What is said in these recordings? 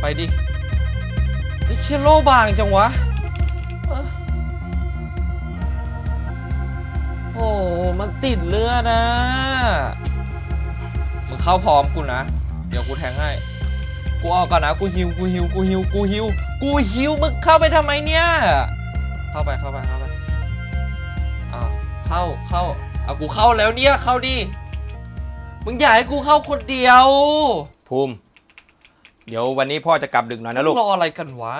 ไปดิไอ้เชี่ยโลบางจังวะเอ้อโอ้มันติดเลือดนะมึงเข้าพร้อมกูนะ เดี๋ยวกูแทงให้ กูออกก่อนนะ กูฮิว กูฮิว กูฮิว กูฮิว กูฮิว มึงเข้าไปทำไมเนี่ย เข้าไป เข้าไป เข้าไปอ้าวเข้า เข้าเอากูเข้าแล้วเนี่ย เข้าดิ มึงอยากให้กูเข้าคนเดียว ภูมิ เดี๋ยววันนี้พ่อจะกลับดึกหน่อยนะลูก รออะไรกันวะ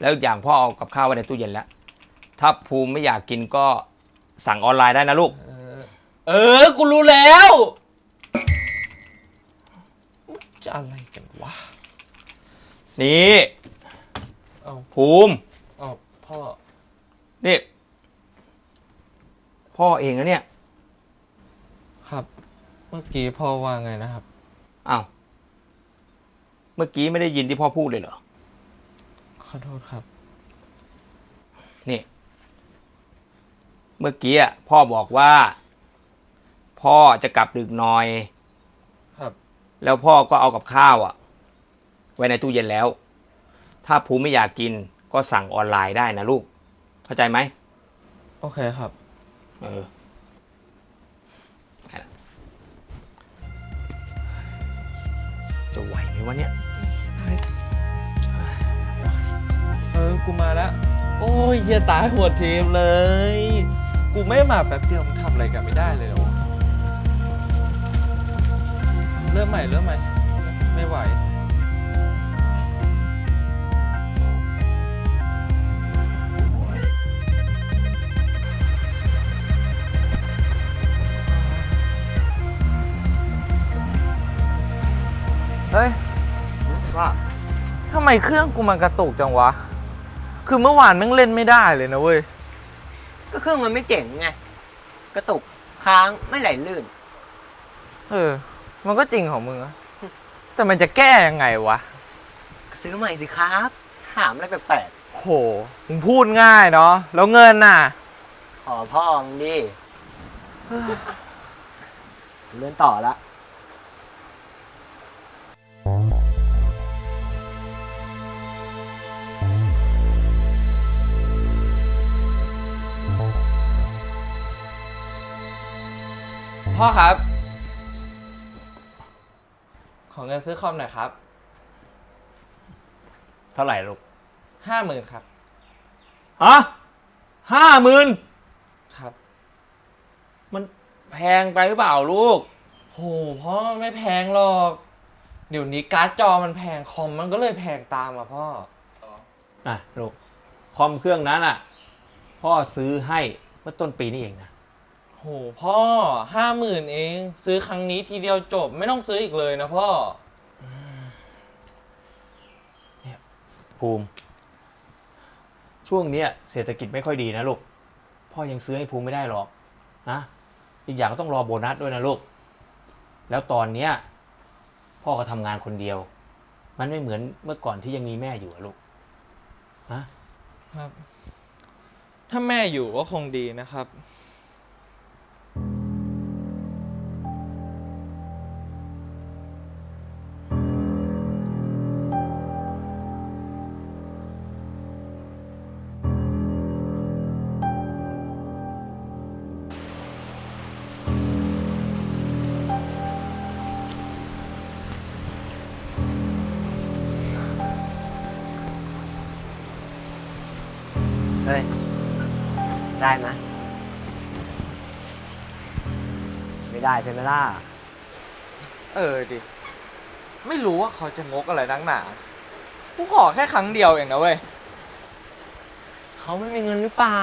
แล้วอีกอย่างพ่อเอากับข้าวไว้ในตู้เย็นแล้ว ถ้าภูมิไม่อยากกินก็สั่งออนไลน์ได้นะลูก เออเออกูรู้แล้ว จะอะไรกันวะ นี่เอา ภูมิเอาพ่อ นี่ พ่อเองนะเนี่ย ครับ เมื่อกี้พ่อว่าไงนะครับ อ้าวเมื่อกี้ไม่ได้ยินที่พ่อพูดเลยเหรอ ขอโทษครับ นี่ เมื่อกี้อะพ่อบอกว่า พ่อจะกลับดึกหน่อย ครับ แล้วพ่อก็เอากับข้าวอะไว้ในตู้เย็นแล้ว ถ้าภูมิไม่อยากกินก็สั่งออนไลน์ได้นะลูก เข้าใจไหม โอเคครับ เออไปละจะไหวไหมวะเนี่ย ออกูมาแล้วโอ้ยเหี้ยตายหัวทีมเลย กูไม่มาแป๊บเดียวมึงทำอะไรกันไม่ได้เลยเหรอวะเริ่มใหม่เริ่มใหม่ไม่ไหวเฮ้ยว่าทำไมเครื่องกูมันกระตุกจังวะ คือเมื่อวานแม่งเล่นไม่ได้เลยนะเว้ย ก็เครื่องมันไม่เจ๋งไง กระตุกค้างไม่ไหลลื่น เออ มันก็จริงของมึงอะแต่มันจะแก้ยังไงวะ ซื้อใหม่สิครับ ถามอะไรแปลกโหมึงพูดง่ายเนาะ แล้วเงินน่ะ ๆขอพ่อมึงดิเลื่อนต่อละ พ่อครับ ขอเงินซื้อคอมหน่อยครับเท่าไหร่ลูกห้าหมื่นครับ ฮะห้าหมื่นครับ มันแพงไปหรือเปล่าลูก โหพ่อไม่แพงหรอก เดี๋ยวนี้การ์ดจอมันแพงคอมมันก็เลยแพงตามอะพ่อ อะลูกคอมเครื่องนั้นอะ พ่อซื้อให้เมื่อต้นปีนี่เองนะ โหพ่อห้าหมื่นเอง ซื้อครั้งนี้ทีเดียวจบไม่ต้องซื้ออีกเลยนะพ่อภูมิ ช่วงเนี้ยเศรษฐกิจไม่ค่อยดีนะลูก พ่อยังซื้อให้ภูมิไม่ได้หรอกนะอีกอย่างก็ต้องรอโบนัสด้วยนะลูก แล้วตอนเนี้ยพ่อก็ทำงานคนเดียว มันไม่เหมือนเมื่อก่อนที่ยังมีแม่อยู่อะลูกฮะครับ ถ้าแม่อยู่ก็คงดีนะครับ ได้ไหมไม่ได้ใช่ไหมล่ะเออดิ ไม่รู้ว่าเขาจะงกอะไรนักหนา กูขอแค่ครั้งเดียวเองนะเว้ย เขาไม่มีเงินหรือเปล่า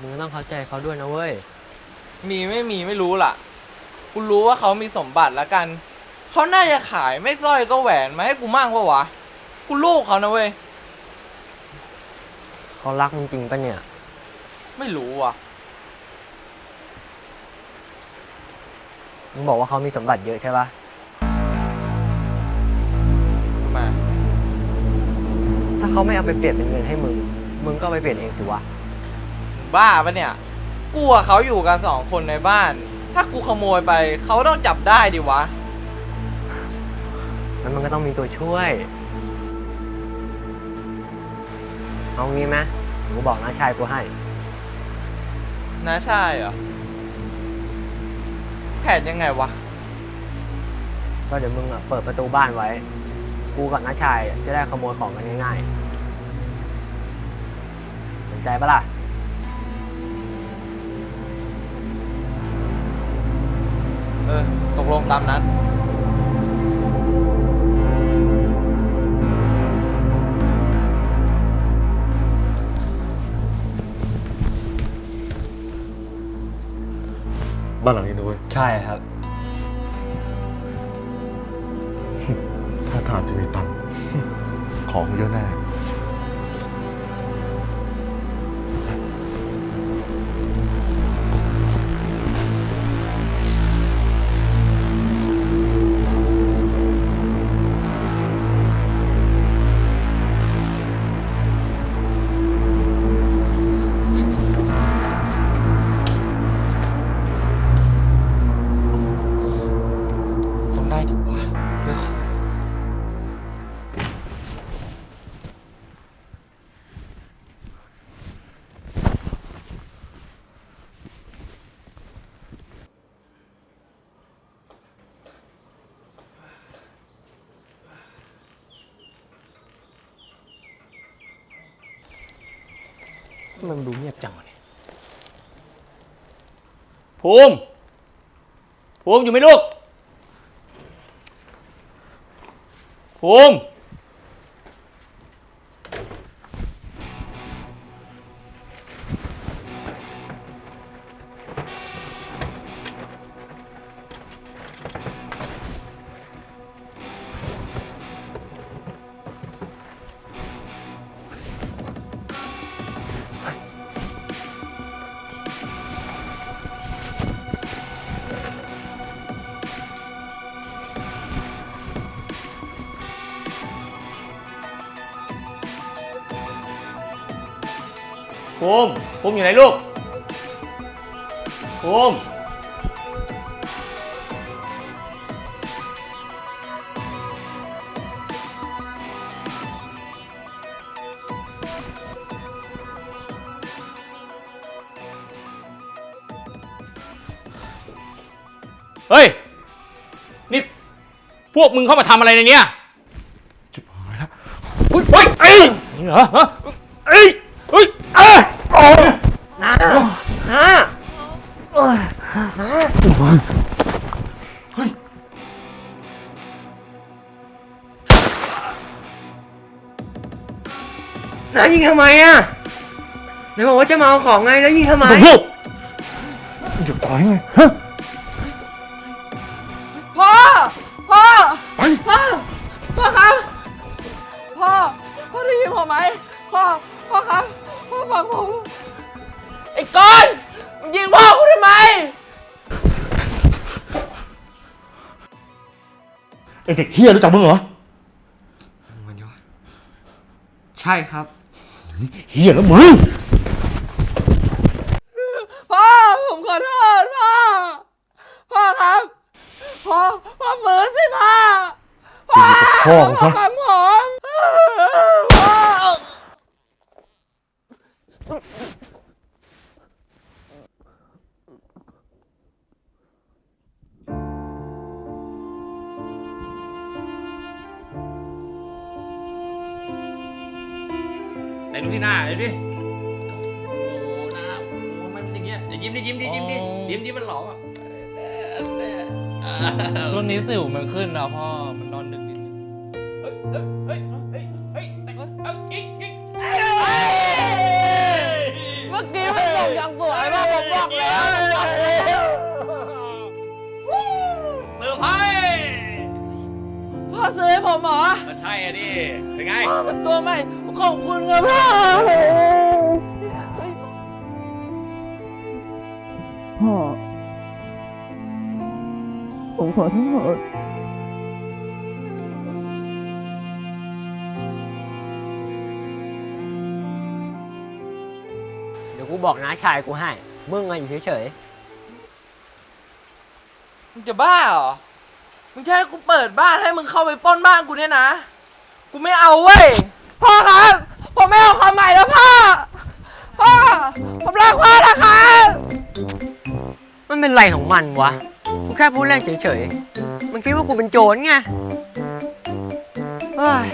มึงต้องเข้าใจเขาด้วยนะเว้ย มีไม่มีไม่รู้ล่ะ กูรู้ว่าเขามีสมบัติแล้วกัน เขาน่าจะขายไม่สร้อยก็แหวนมาให้กูมั่งปะวะ กูลูกเขานะเว้ย เขารักมึงจริงปะเนี่ย ไม่รู้ว่ะ มึงบอกว่าเขามีสมบัติเยอะใช่ปะมา ถ้าเขาไม่เอาไปเปลี่ยนเป็นเงินให้มึง มึงก็เอาไปเปลี่ยนเองสิวะ บ้าปะเนี่ย กูกับเขาอยู่กันสองคนในบ้าน ถ้ากูขโมยไปเขาต้องจับได้ดิวะแล้วมันก็ต้องมีตัวช่วย เอางี้ไหมกูบอกน้าชายกูให้ น้าชายเหรอ แผนยังไงวะ ก็เดี๋ยวมึงอะเปิดประตูบ้านไว้ กูกับน้าชายอะจะได้ขโมยของกันง่ายๆ สนใจปะล่ะ เออ ตกลงตามนั้น บ้านหลังนี้นะเว้ยใช่ครับ ถ้าทางจะมีตังค์ ของเยอะแน่ มันดูเงียบจังวะเนี่ยภูมิภูมิอยู่ไหมลูกภูมิ ภูมิภูมิอยู่ไหนลูกภูมิเฮ้ย นี่ พวกมึงเข้ามาทำอะไรในเนี้ยชิบหายแล้วเฮ้ยเฮ้ยเอ้ยนี่เหรอฮะเอ้ยเฮ้ยเอ้ยโอ้ยน้าน้าโอ้ยน้าน้ายิงทำไมอะไหนบอกว่าจะมาเอาของไงแล้วยิงทำไมลูกหยุดตายไงฮะพ่อ พ่อ ไปพ่อ พ่อครับ พ่อ พ่อได้ยินผมไหม พ่อ พ่อครับ พ่อฟังผม ไอ้ก้อนมึงยิงพ่อกูทำไม ไอเด็กเฮียรู้จักมึงเหรอใช่ครับ เฮียแล้วมึง พ่อ ผมขอโทษพ่อ พ่อครับ พ่อ พ่อฝืนสิพ่อพ่อพ่อของพ่อ ดูที่หน้าเลยดิโอ้หน้าโอ้มันอย่างเงี้ยอย่ายิ้มดิยิ้มดิยิ้มดิยิ้มดิมันหลอกอะช่วงนี้สิวมันขึ้นนะพ่อ มันนอนดึกนิดนึงเฮ้ยเฮ้ยเฮ้ยเฮ้ยเฮ้ยเอาอีกอีกเมื่อกี้มันส่งอย่างสวยมากผมบอกแล้วเซอร์ไพรส์พ่อซื้อให้ผมเหรอก็ ใช่อะดิเป็นไงพ่อเป็นตัวใหม่ขอบคุณครับพ่อพ่อผมขอโทษเดี๋ยวกูบอกน้าชายกูให้ มึงอะอยู่เฉยมึงจะบ้าเหรอ มึงจะให้กูเปิดบ้านให้มึงเข้าไปปล้นบ้านกูเนี่ยนะ กูไม่เอาเว้ย พ่อครับ ผมไม่เอาความใหม่แล้วพ่อ พ่อ ผมรักพ่อนะครับ มันเป็นไรของมันวะ กูแค่พูดเล่นเฉยๆ มันคิดว่ากูเป็นโจรไงเฮ้ย